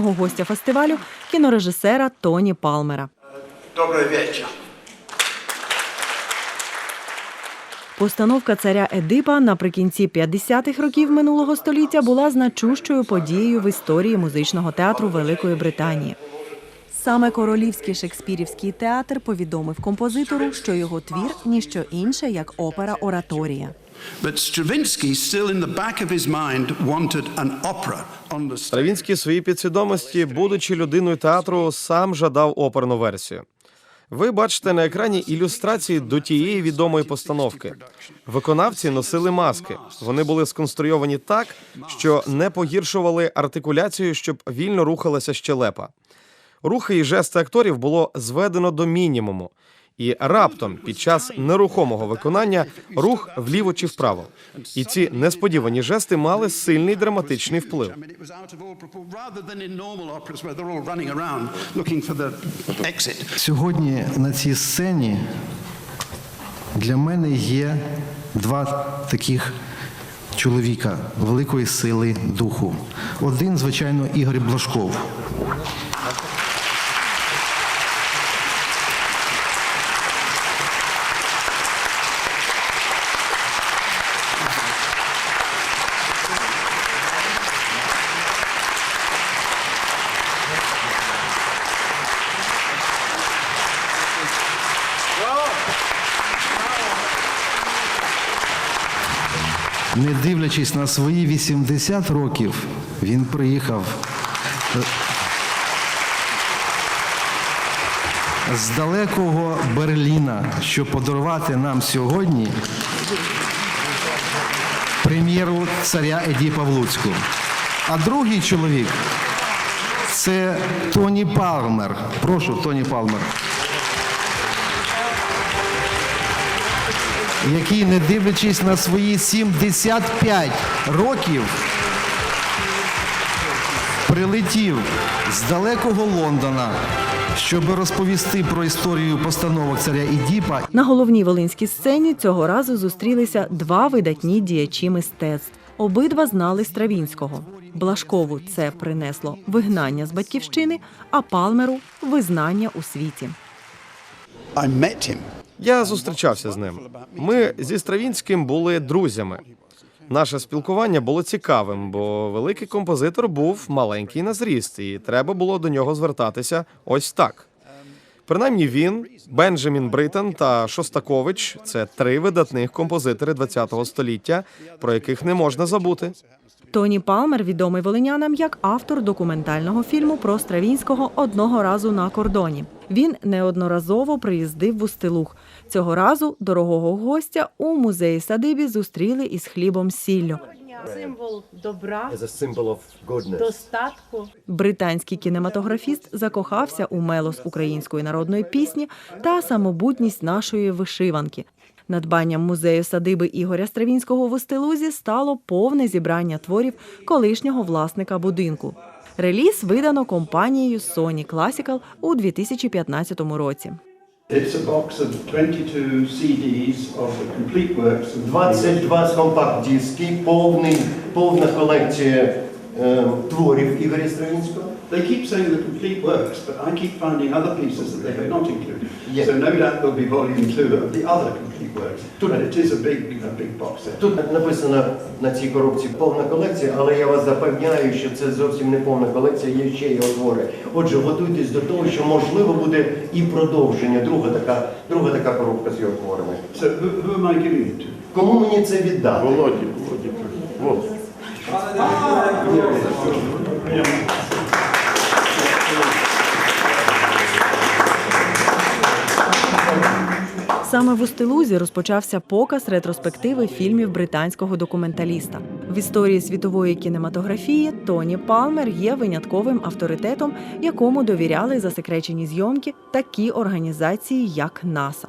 гостя фестивалю кінорежисера Тоні Палмера. Добрий вечір. Постановка царя Едипа наприкінці 50-х років минулого століття була значущою подією в історії музичного театру Великої Британії. Саме королівський шекспірівський театр повідомив композитору, що його твір ніщо інше як опера Ораторія. Стравінський в своїй підсвідомості, будучи людиною театру, сам жадав оперну версію. Ви бачите на екрані ілюстрації до тієї відомої постановки. Виконавці носили маски. Вони були сконструйовані так, що не погіршували артикуляцію, щоб вільно рухалася щелепа. Рухи і жести акторів було зведено до мінімуму, і раптом, під час нерухомого виконання, рух вліво чи вправо. І ці несподівані жести мали сильний драматичний вплив. Сьогодні на цій сцені для мене є два таких чоловіка великої сили духу. Один, звичайно, Ігор Блажков. Не дивлячись на свої 80 років, він приїхав з далекого Берліна, щоб подарувати нам сьогодні прем'єру царя Едіпа в Луцьку. А другий чоловік це Тоні Палмер. Прошу, Тоні Палмер. Який, не дивлячись на свої 75 років, прилетів з далекого Лондона, щоб розповісти про історію постановок царя Ідіпа. На головній волинській сцені цього разу зустрілися два видатні діячі мистецтв. Обидва знали Стравінського. Блашкову це принесло вигнання з батьківщини, а Палмеру визнання у світі. Я зустрічався з ним. Ми зі Стравінським були друзями. Наше спілкування було цікавим, бо великий композитор був маленький на зріст, і треба було до нього звертатися ось так. Принаймні він, Бенджамін Бриттон та Шостакович це три видатних композитори ХХ століття, про яких не можна забути. Тоні Палмер відомий волинянам як автор документального фільму про Стравінського одного разу на кордоні. Він неодноразово приїздив в Устилух. Цього разу дорогого гостя у музеї садибі зустріли із хлібом сіллю. Символ добра, достатку. Британський кінематографіст закохався у мелос української народної пісні та самобутність нашої вишиванки. Надбанням музею садиби Ігоря Стравінського в Устилузі стало повне зібрання творів колишнього власника будинку. Реліз видано компанією Sony Classical у 2015 році. It's a box of 22 CDs of the complete works of 22 компакт-диски, повний, повна колекція е, творів Ігоря Стравінського. They keep saying the complete works, but I keep finding other pieces that they have not included. So no doubt there'll be volume two of the other complete works. But it is a big, a big box set. Тут написано на цій коробці повна колекція, але я вас запевняю, що це зовсім не повна колекція, є ще його твори. Отже, готуйтесь до того, що можливо буде і продовження, друга така, друга така коробка з його творами. So who, who am I giving it to? Кому мені це віддати? Володі, Володі. Вот. Саме в Устилузі розпочався показ ретроспективи фільмів британського документаліста. В історії світової кінематографії Тоні Палмер є винятковим авторитетом, якому довіряли засекречені зйомки такі організації, як НАСА.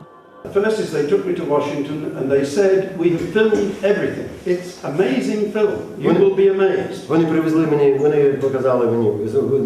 First is they took me to Washington and they said, we have filmed everything. It's amazing film. You will be amazed. Вони привезли мені, вони показали мені,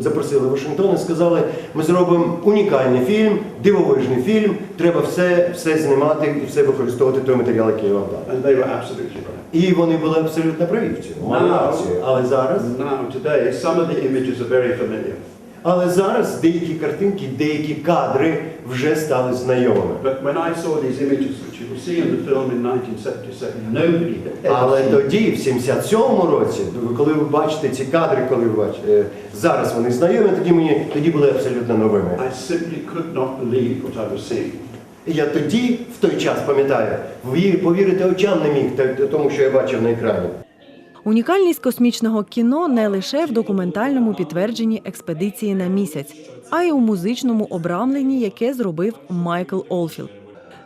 запросили Вашингтон і сказали, ми зробимо унікальний фільм, дивовижний фільм, треба все, все знімати і все використовувати той матеріал, який я вам дав. And they were absolutely right. І вони були абсолютно праві в цьому. Мали рацію. Але зараз, Now, today, some of the images are very familiar. Але зараз деякі картинки, деякі кадри вже стали знайомими. But when I saw these images, which you see in the film in 1977, nobody had ever Але тоді, в 77-му році, коли ви бачите ці кадри, коли ви бачите, зараз вони знайомі, тоді мені тоді були абсолютно новими. I simply could not believe what I was seeing. Я тоді, в той час, пам'ятаю, ві- повірити очам не міг тому, що я бачив на екрані. Унікальність космічного кіно не лише в документальному підтвердженні експедиції на місяць, а й у музичному обрамленні, яке зробив Майкл Олфілд.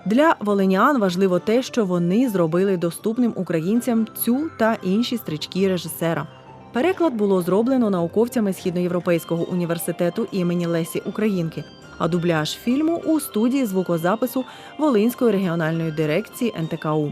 Для волинян важливо те, що вони зробили доступним українцям цю та інші стрічки режисера. Переклад було зроблено науковцями Східноєвропейського університету імені Лесі Українки, а дубляж фільму у студії звукозапису Волинської регіональної дирекції НТКУ.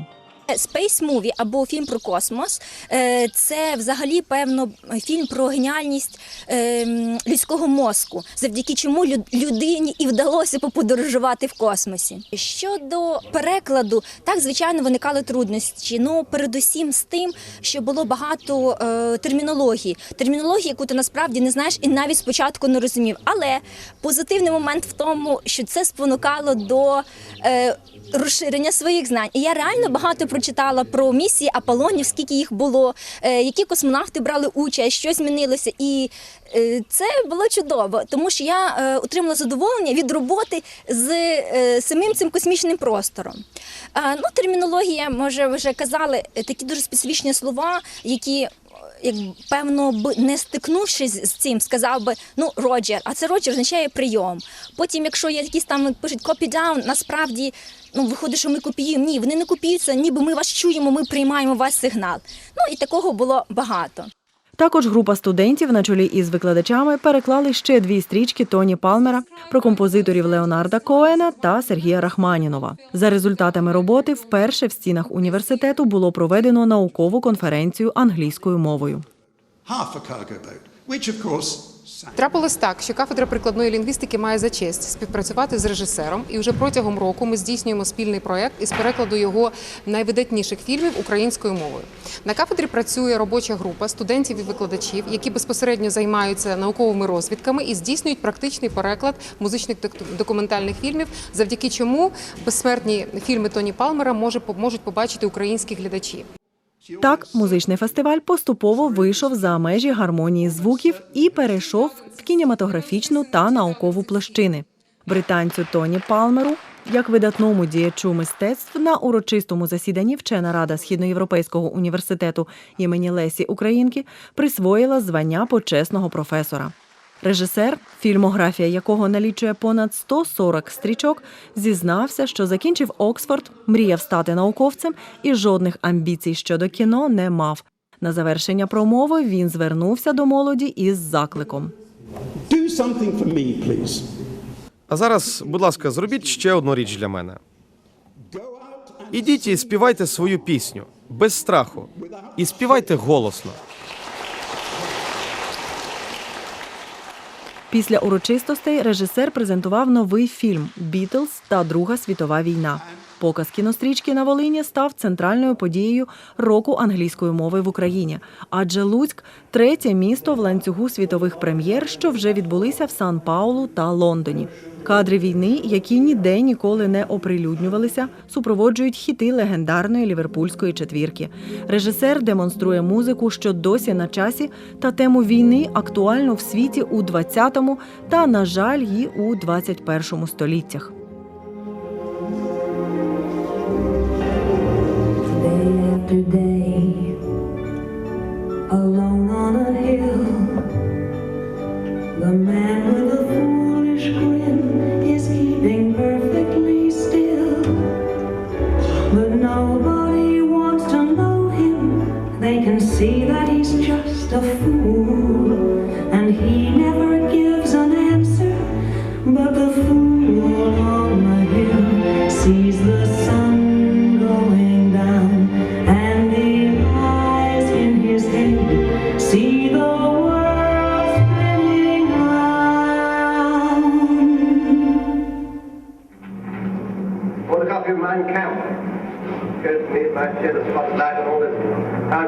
Space Movie або фільм про космос е, це взагалі певно фільм про геніальність е, людського мозку, завдяки чому людині і вдалося поподорожувати в космосі. Щодо перекладу, так звичайно виникали труднощі. Ну передусім з тим, що було багато е, термінології, термінології, яку ти насправді не знаєш і навіть спочатку не розумів. Але позитивний момент в тому, що це спонукало до е, розширення своїх знань. І я реально багато прочитала про місії Аполлонів, скільки їх було, е, які космонавти брали участь, що змінилося. І е, це було чудово, тому що я е, отримала задоволення від роботи з самим цим космічним простором. Ну, термінологія, може, вже казали, такі дуже специфічні слова, які. Як певно б не стикнувшись з цим, сказав би ну Роджер, а це Роджер означає прийом. Потім, якщо є якісь там пишуть copy down, насправді ну виходить, що ми копіюємо. Ні, вони не копіюються, ніби ми вас чуємо, ми приймаємо ваш сигнал. Ну і такого було багато. Також група студентів на чолі із викладачами переклали ще дві стрічки Тоні Палмера про композиторів Леонарда Коена та Сергія Рахманінова. За результатами роботи, вперше в стінах університету було проведено наукову конференцію англійською мовою. Half a cargo boat, which. Трапилось так, що кафедра прикладної лінгвістики має за честь співпрацювати з режисером, і вже протягом року ми здійснюємо спільний проект із перекладу його найвидатніших фільмів українською мовою. На кафедрі працює робоча група студентів і викладачів, які безпосередньо займаються науковими розвідками і здійснюють практичний переклад музичних документальних фільмів, завдяки чому безсмертні фільми Тоні Палмера можуть побачити українські глядачі. Так, музичний фестиваль поступово вийшов за межі гармонії звуків і перейшов в кінематографічну та наукову площини. Британцю Тоні Палмеру, як видатному діячу мистецтв, на урочистому засіданні вчена рада Східноєвропейського університету імені Лесі Українки присвоїла звання почесного професора. Режисер, фільмографія якого налічує понад 140 стрічок, зізнався, що закінчив Оксфорд, мріяв стати науковцем і жодних амбіцій щодо кіно не мав. На завершення промови він звернувся до молоді із закликом. Do something for me, please. А зараз, будь ласка, зробіть ще одну річ для мене. Ідіть і співайте свою пісню без страху. І співайте голосно. Після урочистостей режисер презентував новий фільм Бітлз та Друга світова війна. Показ кінострічки на Волині став центральною подією року англійської мови в Україні, адже Луцьк третє місто в ланцюгу світових прем'єр, що вже відбулися в Сан-Паулу та Лондоні. Кадри війни, які ніде ніколи не оприлюднювалися, супроводжують хіти легендарної ліверпульської четвірки. Режисер демонструє музику, що досі на часі, та тему війни актуальну в світі у 20-му та, на жаль, і у 21-му століттях. day after day, alone on a hill.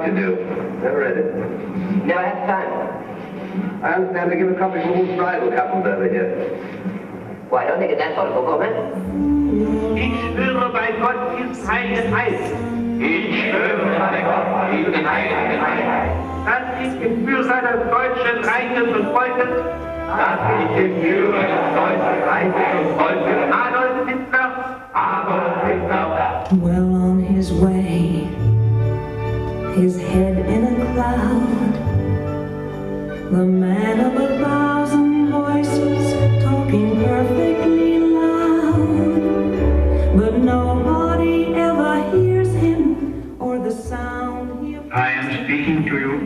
Never read it. Never had time. I understand they give a copy for whose bridal couples over here. Why, don't think it's that sort of book, man. Ich schwöre bei Gott, Israel heiß. Ich schwöre bei Gott, diesen heiligen Heil, Dass ich im Fürsein des deutschen Reiches und Volkes dass ich den Führer des Deutschen Reiches und Volkes I am speaking to you.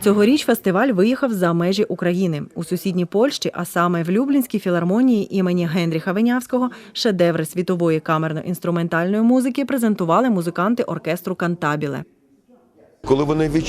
Цьогоріч фестиваль виїхав за межі України у сусідній Польщі, а саме в Люблінській філармонії імені Генріха Венявського, шедеври світової камерно-інструментальної музики презентували музиканти оркестру Кантабіле. Коли вони відчули,